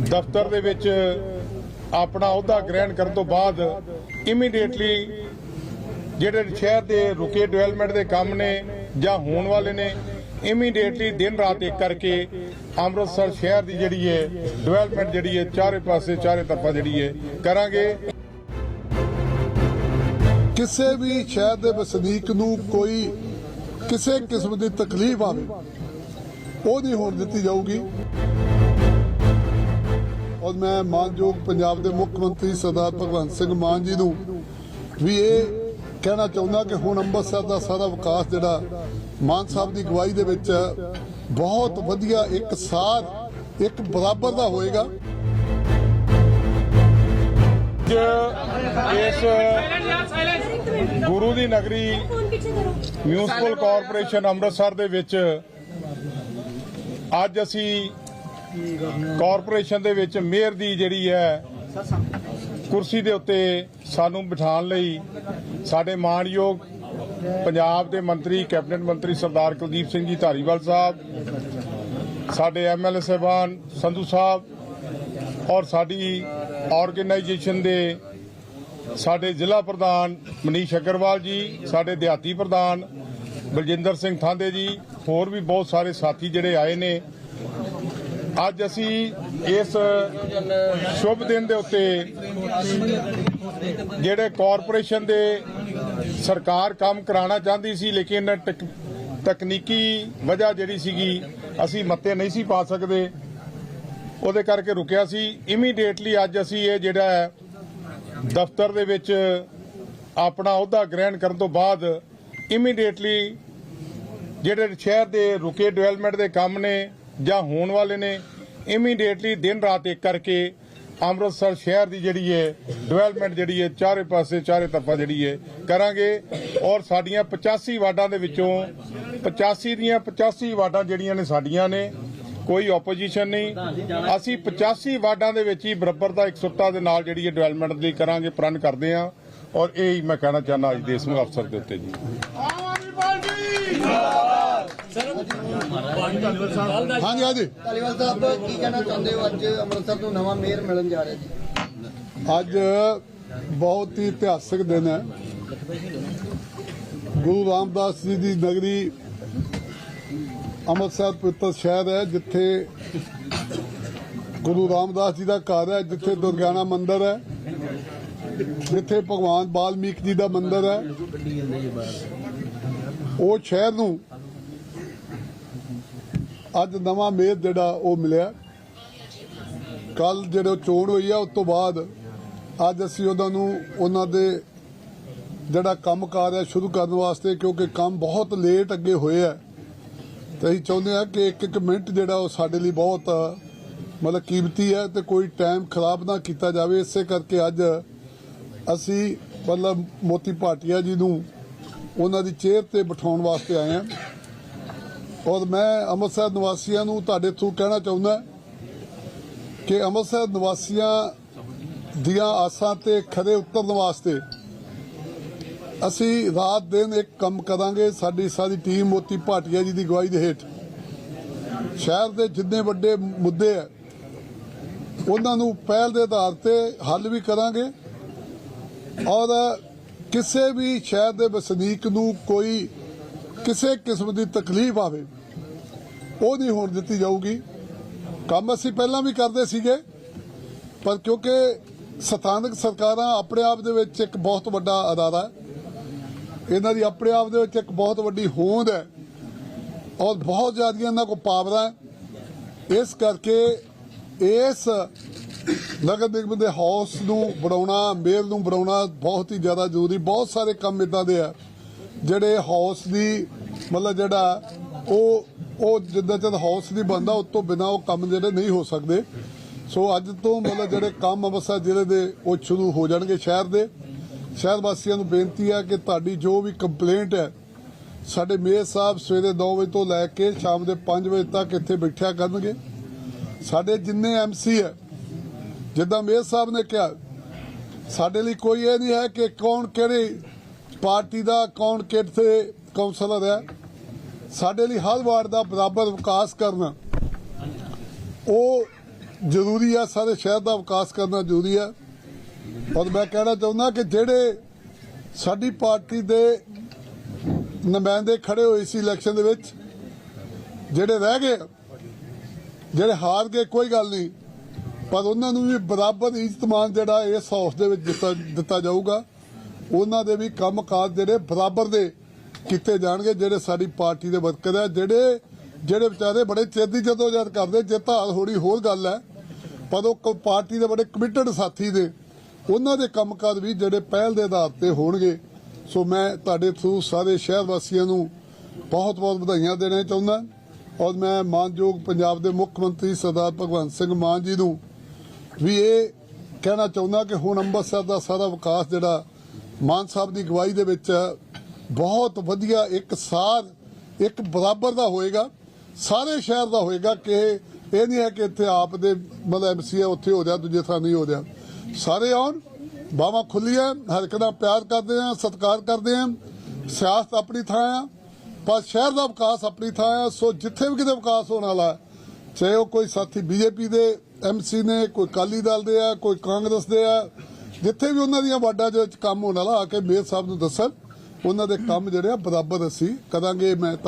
ਦਫ਼ਤਰ ਦੇ ਵਿੱਚ ਆਪਣਾ ਅਹੁਦਾ ਗ੍ਰਹਿਣ ਕਰਨ ਤੋਂ ਬਾਅਦ ਇਮੀਡੀਏਟਲੀ ਜਿਹੜੇ ਸ਼ਹਿਰ ਦੇ ਰੁਕੇ ਡਿਵੈਲਪਮੈਂਟ ਦੇ ਕੰਮ ਨੇ ਜਾਂ ਹੋਣ ਵਾਲੇ ਨੇ ਇਮੀਡੀਏਟਲੀ ਦਿਨ ਰਾਤ ਇੱਕ ਕਰਕੇ ਅੰਮ੍ਰਿਤਸਰ ਸ਼ਹਿਰ ਦੀ ਜਿਹੜੀ ਹੈ ਡਿਵੈਲਪਮੈਂਟ ਜਿਹੜੀ ਹੈ ਚਾਰੇ ਪਾਸੇ, ਚਾਰੇ ਤਰਫਾ ਜਿਹੜੀ ਹੈ ਕਰਾਂਗੇ। ਕਿਸੇ ਵੀ ਸ਼ਹਿਰ ਦੇ ਵਸਨੀਕ ਨੂੰ ਕੋਈ ਕਿਸੇ ਕਿਸਮ ਦੀ ਤਕਲੀਫ ਆਵੇ, ਉਹ ਨਹੀਂ ਹੋਣ ਦਿੱਤੀ ਜਾਊਗੀ। ਔਰ ਮੈਂ ਮਾਨਯੋਗ ਪੰਜਾਬ ਦੇ ਮੁੱਖ ਮੰਤਰੀ ਸਰਦਾਰ ਭਗਵੰਤ ਸਿੰਘ ਮਾਨ ਜੀ ਨੂੰ ਵੀ ਇਹ ਕਹਿਣਾ ਚਾਹੁੰਦਾ ਕਿ ਹੁਣ ਅੰਮ੍ਰਿਤਸਰ ਦਾ ਸਾਰਾ ਵਿਕਾਸ ਜਿਹੜਾ ਮਾਨ ਸਾਹਿਬ ਦੀ ਗਵਾਹੀ ਦੇ ਵਿੱਚ ਬਹੁਤ ਵਧੀਆ ਇੱਕ ਸਾਥ ਇੱਕ ਬਰਾਬਰ ਦਾ ਹੋਏਗਾ। ਇਸ ਗੁਰੂ ਦੀ ਨਗਰੀ ਫੋਨ ਮਿਊਨਿਸਪਲ ਕਾਰਪੋਰੇਸ਼ਨ ਅੰਮ੍ਰਿਤਸਰ ਦੇ ਵਿੱਚ ਅੱਜ ਅਸੀਂ ਕਾਰਪੋਰੇਸ਼ਨ ਦੇ ਵਿੱਚ ਮੇਅਰ ਦੀ ਜਿਹੜੀ ਹੈ ਕੁਰਸੀ ਦੇ ਉੱਤੇ ਸਾਨੂੰ ਬਿਠਾਉਣ ਲਈ ਸਾਡੇ ਮਾਣਯੋਗ ਪੰਜਾਬ ਦੇ ਮੰਤਰੀ, ਕੈਬਨਿਟ ਮੰਤਰੀ ਸਰਦਾਰ ਕੁਲਦੀਪ ਸਿੰਘ ਜੀ ਧਾਰੀਵਾਲ ਸਾਹਿਬ, ਸਾਡੇ ਐਮਐਲਏ ਸਾਹਿਬਾਨ ਸੰਧੂ ਸਾਹਿਬ ਔਰ ਸਾਡੀ ਆਰਗੇਨਾਈਜੇਸ਼ਨ ਦੇ ਸਾਡੇ ਜ਼ਿਲ੍ਹਾ ਪ੍ਰਧਾਨ ਮਨੀਸ਼ ਅਗਰਵਾਲ ਜੀ, ਸਾਡੇ ਦਿਹਾਤੀ ਪ੍ਰਧਾਨ ਬਲਜਿੰਦਰ ਸਿੰਘ ਥਾਂਦੇ ਜੀ, ਹੋਰ ਵੀ ਬਹੁਤ ਸਾਰੇ ਸਾਥੀ ਜਿਹੜੇ ਆਏ ਨੇ। ਅੱਜ ਅਸੀਂ ਇਸ ਸ਼ੁਭ ਦਿਨ ਦੇ ਉੱਤੇ ਜਿਹੜੇ ਕਾਰਪੋਰੇਸ਼ਨ ਦੇ ਸਰਕਾਰ ਕੰਮ ਕਰਾਉਣਾ ਚਾਹੁੰਦੀ ਸੀ, ਲੇਕਿਨ ਟਕ- ਤਕਨੀਕੀ ਵਜ੍ਹਾ ਜਿਹੜੀ ਸੀਗੀ, ਅਸੀਂ ਮੱਤੇ ਨਹੀਂ ਸੀ ਪਾ ਸਕਦੇ। ਉਹਦੇ ਕਰਕੇ ਰੁਕਿਆ ਸੀ। ਇਮੀਡੀਏਟਲੀ ਅੱਜ ਅਸੀਂ ਇਹ ਜਿਹੜਾ ਦਫ਼ਤਰ ਦੇ ਵਿੱਚ ਆਪਣਾ ਅਹੁਦਾ ਗ੍ਰਹਿਣ ਕਰਨ ਤੋਂ ਬਾਅਦ ਇਮੀਡੀਏਟਲੀ ਜਿਹੜੇ ਸ਼ਹਿਰ ਦੇ ਰੁਕੇ ਡਿਵੈਲਪਮੈਂਟ ਦੇ ਕੰਮ ਨੇ ਜਾਂ ਹੋਣ ਵਾਲੇ ਨੇ ਇਮੀਡੀਏਟਲੀ ਦਿਨ ਰਾਤ ਇੱਕ ਕਰਕੇ ਅੰਮ੍ਰਿਤਸਰ ਸ਼ਹਿਰ ਦੀ ਜਿਹੜੀ ਹੈ ਡਿਵੈਲਪਮੈਂਟ ਜਿਹੜੀ ਹੈ ਚਾਰੇ ਪਾਸੇ, ਚਾਰੇ ਤਰਫਾ ਜਿਹੜੀ ਹੈ ਕਰਾਂਗੇ। ਔਰ ਸਾਡੀਆਂ 85 ਵਾਰਡਾਂ ਦੇ ਵਿੱਚੋਂ 85 ਦੀਆਂ 85 ਵਾਰਡਾਂ ਜਿਹੜੀਆਂ ਨੇ ਸਾਡੀਆਂ ਨੇ, ਕੋਈ ਆਪੋਜੀਸ਼ਨ ਨਹੀਂ। ਅਸੀਂ 85 ਵਾਰਡਾਂ ਦੇ ਵਿੱਚ ਹੀ ਬਰਾਬਰ ਦਾ ਇੱਕ ਦੇ ਨਾਲ ਜਿਹੜੀ ਹੈ ਡਿਵੈਲਪਮੈਂਟ ਲਈ ਕਰਾਂਗੇ, ਪ੍ਰਣ ਕਰਦੇ ਹਾਂ। ਔਰ ਇਹ ਹੀ ਮੈਂ ਕਹਿਣਾ ਚਾਹੁੰਦਾ ਅੱਜ ਦੇ ਇਸ ਨੂੰ ਅਫਸਰ ਦੇ ਉੱਤੇ ਜੀ। ਹਾਂਜੀ ਹਾਂਜੀ ਧਾਲੀਵਾਲ ਸਾਹਿਬ ਕੀ ਕਹਿਣਾ ਚਾਹੁੰਦੇ ਹੋ? ਅੱਜ ਅੰਮ੍ਰਿਤਸਰ ਨੂੰ ਨਵਾਂ ਮੇਅਰ ਮਿਲਣ ਜਾ ਰਿਹਾ ਜੀ। ਅੱਜ ਬਹੁਤ ਹੀ ਇਤਿਹਾਸਕ ਦਿਨ ਹੈ। ਗੁਰੂ ਰਾਮਦਾਸ ਜੀ ਦੀ ਨਗਰੀ ਅੰਮ੍ਰਿਤਸਰ ਪਵਿੱਤਰ ਸ਼ਹਿਰ ਹੈ ਜਿੱਥੇ ਗੁਰੂ ਰਾਮਦਾਸ ਜੀ ਦਾ ਘਰ ਹੈ ਜਿੱਥੇ ਦੁਰਗਿਆਨਾ ਮੰਦਿਰ ਹੈ ਜਿੱਥੇ ਭਗਵਾਨ ਬਾਲਮੀਕ ਜੀ ਦਾ ਮੰਦਿਰ ਹੈ। ਉਹ ਸ਼ਹਿਰ ਨੂੰ ਅੱਜ ਨਵਾਂ ਮੇਅਰ ਜਿਹੜਾ ਉਹ ਮਿਲਿਆ। ਕੱਲ ਜਦੋਂ ਚੋਣ ਹੋਈ ਆ, ਉਸ ਤੋਂ ਬਾਅਦ ਅੱਜ ਅਸੀਂ ਉਹਨਾਂ ਨੂੰ ਉਹਨਾਂ ਦੇ ਜਿਹੜਾ ਕੰਮ ਕਾਰ ਹੈ ਸ਼ੁਰੂ ਕਰਨ ਵਾਸਤੇ, ਕਿਉਂਕਿ ਕੰਮ ਬਹੁਤ ਲੇਟ ਅੱਗੇ ਹੋਏ ਆ। ਤੇ ਅਸੀਂ ਚਾਹੁੰਦੇ ਆ ਕਿ ਇੱਕ ਇੱਕ ਮਿੰਟ ਜਿਹੜਾ ਉਹ ਸਾਡੇ ਲਈ ਬਹੁਤ, ਮਤਲਬ ਕੀਮਤੀ ਹੈ ਤੇ ਕੋਈ ਟਾਈਮ ਖਰਾਬ ਨਾ ਕੀਤਾ ਜਾਵੇ। ਇਸੇ ਕਰਕੇ ਅੱਜ ਅਸੀਂ ਮਤਲਬ ਮੋਤੀ ਭਾਟੀਆ ਜੀ ਨੂੰ ਉਹਨਾਂ ਦੀ ਚੇਅਰ ਤੇ ਬਿਠਾਉਣ ਵਾਸਤੇ ਆਏ ਹਾਂ ਔਰ ਮੈਂ ਅੰਮ੍ਰਿਤਸਰ ਨਿਵਾਸੀਆਂ ਨੂੰ ਤੁਹਾਡੇ ਥਰੂ ਕਹਿਣਾ ਚਾਹੁੰਦਾ ਕਿ ਅੰਮ੍ਰਿਤਸਰ ਨਿਵਾਸੀਆਂ ਦੀਆਂ ਆਸਾਂ ਤੇ ਖਰੇ ਉਤਰਨ ਵਾਸਤੇ ਅਸੀਂ ਰਾਤ ਦਿਨ ਇੱਕ ਕੰਮ ਕਰਾਂਗੇ। ਸਾਡੀ ਸਾਰੀ ਟੀਮ ਮੋਤੀ ਭਾਟੀਆ ਜੀ ਦੀ ਗਵਾਹੀ ਦੇ ਹੇਠ। ਸ਼ਹਿਰ ਦੇ ਜਿੰਨੇ ਵੱਡੇ ਮੁੱਦੇ ਆ, ਉਹਨਾਂ ਨੂੰ ਪਹਿਲ ਦੇ ਆਧਾਰ ਤੇ ਹੱਲ ਵੀ ਕਰਾਂਗੇ। ਔਰ ਕਿਸੇ ਵੀ ਸ਼ਹਿਰ ਦੇ ਵਸਨੀਕ ਨੂੰ ਕੋਈ ਕਿਸੇ ਕਿਸਮ ਦੀ ਤਕਲੀਫ ਆਵੇ, ਉਹ ਨਹੀਂ ਹੋਣ ਦਿੱਤੀ ਜਾਊਗੀ। ਕੰਮ ਅਸੀਂ ਪਹਿਲਾਂ ਵੀ ਕਰਦੇ ਸੀਗੇ, ਪਰ ਕਿਉਂਕਿ ਸਥਾਨਕ ਸਰਕਾਰਾਂ ਆਪਣੇ ਆਪ ਦੇ ਵਿੱਚ ਇੱਕ ਬਹੁਤ ਵੱਡਾ ਅਦਾਰਾ ਇਹਨਾਂ ਦੀ ਆਪਣੇ ਆਪ ਦੇ ਵਿੱਚ ਇੱਕ ਬਹੁਤ ਵੱਡੀ ਹੋਂਦ ਹੈ ਔਰ ਬਹੁਤ ਜ਼ਿਆਦਾ ਇਹਨਾਂ ਕੋਲ ਪਾਵਰਾਂ ਇਸ ਕਰਕੇ ਇਸ ਨਗਰ ਨਿਗਮ ਦੇ ਹਾਊਸ ਨੂੰ ਬਣਾਉਣਾ ਮੇਲ ਨੂੰ ਬਣਾਉਣਾ ਬਹੁਤ ਹੀ ਜ਼ਿਆਦਾ ਜ਼ਰੂਰੀ, ਬਹੁਤ ਸਾਰੇ ਕੰਮ ਇਦਾਂ ਦੇ ਆ, ਜਿਹੜੇ ਹਾਊਸ ਦੀ ਮਤਲਬ ਜਿਹੜਾ ਉਹ ਉਹ ਜਿੱਦਾਂ ਜਦ ਹਾਊਸ ਨਹੀਂ ਬਣਦਾ, ਉਸ ਤੋਂ ਬਿਨਾ ਉਹ ਕੰਮ ਜਿਹੜੇ ਨਹੀਂ ਹੋ ਸਕਦੇ। ਸੋ ਅੱਜ ਤੋਂ ਮਤਲਬ ਜਿਹੜੇ ਕੰਮ ਅੰਮ੍ਰਿਤਸਰ ਜ਼ਿਲ੍ਹੇ ਦੇ, ਉਹ ਸ਼ੁਰੂ ਹੋ ਜਾਣਗੇ ਸ਼ਹਿਰ ਦੇ। ਸ਼ਹਿਰ ਵਾਸੀਆਂ ਨੂੰ ਬੇਨਤੀ ਹੈ ਕਿ ਤੁਹਾਡੀ ਜੋ ਵੀ ਕੰਪਲੇਂਟ ਹੈ, ਸਾਡੇ ਮੇਅਰ ਸਾਹਿਬ ਸਵੇਰੇ 9 ਵਜੇ ਤੋਂ ਲੈ ਕੇ ਸ਼ਾਮ ਦੇ 5 ਵਜੇ ਤੱਕ ਇੱਥੇ ਬੈਠਿਆ ਕਰਨਗੇ। ਸਾਡੇ ਜਿੰਨੇ ਐਮਸੀ ਹੈ, ਜਿੱਦਾਂ ਮੇਅਰ ਸਾਹਿਬ ਨੇ ਕਿਹਾ, ਸਾਡੇ ਲਈ ਕੋਈ ਇਹ ਨਹੀਂ ਹੈ ਕਿ ਕੌਣ ਕਿਹੜੀ ਪਾਰਟੀ ਦਾ, ਕੌਣ ਕਿੱਥੇ ਕਾਉਂਸਲਰ ਹੈ ਸਾਡੇ ਲਈ ਹਰ ਵਾਰਡ ਦਾ ਬਰਾਬਰ ਵਿਕਾਸ ਕਰਨਾ ਉਹ ਜ਼ਰੂਰੀ ਆ, ਸਾਰੇ ਸ਼ਹਿਰ ਦਾ ਵਿਕਾਸ ਕਰਨਾ ਜ਼ਰੂਰੀ ਹੈ ਔਰ ਮੈਂ ਕਹਿਣਾ ਚਾਹੁੰਦਾ ਕਿ ਜਿਹੜੇ ਸਾਡੀ ਪਾਰਟੀ ਦੇ ਨੁਮਾਇੰਦੇ ਖੜੇ ਹੋਏ ਸੀ ਇਲੈਕਸ਼ਨ ਦੇ ਵਿੱਚ, ਜਿਹੜੇ ਰਹਿ ਗਏ, ਜਿਹੜੇ ਹਾਰ ਗਏ, ਕੋਈ ਗੱਲ ਨਹੀਂ। ਪਰ ਉਹਨਾਂ ਨੂੰ ਵੀ ਬਰਾਬਰ ਇਜ਼ਤਮਾਨ ਜਿਹੜਾ ਇਸ ਹਾਊਸ ਦੇ ਵਿੱਚ ਦਿੱਤਾ ਦਿੱਤਾ ਜਾਊਗਾ। ਉਹਨਾਂ ਦੇ ਵੀ ਕੰਮਕਾਜ ਜਿਹੜੇ ਬਰਾਬਰ ਦੇ ਕੀਤੇ ਜਾਣਗੇ ਜਿਹੜੇ ਸਾਡੀ ਪਾਰਟੀ ਦੇ ਵਰਕਰ ਆ, ਜਿਹੜੇ ਜਿਹੜੇ ਵਿਚਾਰੇ ਬੜੇ ਚਿਰ ਦੀ ਜਦੋਜਹਿਦ ਕਰਦੇ ਜਿੱਤ ਹਾਰ ਹੋਣੀ ਹੋਰ ਗੱਲ ਹੈ, ਪਰ ਉਹ ਪਾਰਟੀ ਦੇ ਬੜੇ ਕਮਿਟਡ ਸਾਥੀ ਦੇ ਉਹਨਾਂ ਦੇ ਕੰਮਕਾਜ ਵੀ ਜਿਹੜੇ ਪਹਿਲ ਦੇ ਆਧਾਰ ਤੇ ਹੋਣਗੇ। ਸੋ ਮੈਂ ਤੁਹਾਡੇ ਥਰੂ ਸਾਰੇ ਸ਼ਹਿਰ ਵਾਸੀਆਂ ਨੂੰ ਬਹੁਤ ਬਹੁਤ ਵਧਾਈਆਂ ਦੇਣਾ ਚਾਹੁੰਦਾ ਔਰ ਮੈਂ ਮਾਨਯੋਗ ਪੰਜਾਬ ਦੇ ਮੁੱਖ ਮੰਤਰੀ ਸਰਦਾਰ ਭਗਵੰਤ ਸਿੰਘ ਮਾਨ ਜੀ ਨੂੰ ਵੀ ਇਹ ਕਹਿਣਾ ਚਾਹੁੰਦਾ ਕਿ ਹੁਣ ਅੰਮ੍ਰਿਤਸਰ ਦਾ ਸਾਰਾ ਵਿਕਾਸ ਜਿਹੜਾ ਮਾਨ ਸਾਹਿਬ ਦੀ ਅਗਵਾਈ ਦੇ ਵਿੱਚ ਬਹੁਤ ਵਧੀਆ ਇੱਕ ਸਾਰ, ਇੱਕ ਬਰਾਬਰ ਦਾ ਹੋਏਗਾ, ਸਾਰੇ ਸ਼ਹਿਰ ਦਾ ਹੋਏਗਾ ਕਿ ਇਹ ਨਹੀਂ ਹੈ ਕਿ ਇੱਥੇ ਆਪ ਦੇ ਮਤਲਬ ਐਮਸੀ ਆ ਉੱਥੇ ਹੋ ਰਿਹਾ, ਦੂਜੇ ਥਾਂ ਨਹੀਂ ਹੋ ਰਿਹਾ। ਸਾਰੇ ਆਉਣ ਬਾਵਾ ਖੁੱਲੀਆਂ, ਹਰ ਇੱਕ ਦਾ ਪਿਆਰ ਕਰਦੇ ਆ ਸਤਿਕਾਰ ਕਰਦੇ ਆ ਸਿਆਸਤ ਆਪਣੀ ਥਾਂ ਆ, ਪਰ ਸ਼ਹਿਰ ਦਾ ਵਿਕਾਸ ਆਪਣੀ ਥਾਂ ਆ, ਸੋ ਜਿੱਥੇ ਵੀ ਕਿਤੇ ਵਿਕਾਸ ਹੋਣ ਵਾਲਾ, ਚਾਹੇ ਉਹ ਕੋਈ ਸਾਥੀ ਬੀਜੇਪੀ ਦੇ ਐਮਸੀ ਨੇ, ਕੋਈ ਕਾਲੀ ਦਲ ਦੇ ਆ, ਕੋਈ ਕਾਂਗਰਸ ਦੇ ਆ, ਜਿੱਥੇ ਵੀ ਉਹਨਾਂ ਦੀਆਂ ਵਾਰਡਾਂ ਦੇ ਵਿੱਚ ਕੰਮ ਹੋਣ ਵਾਲਾ, ਆ ਕੇ ਮੇਅਰ ਸਾਹਿਬ ਨੂੰ ਦੱਸਣ ਉਹਨਾਂ ਦੇ ਕੰਮ ਜਿਹੜੇ ਆ ਬਰਾਬਰ ਅਸੀਂ ਕਰਾਂਗੇ ਮੈਂ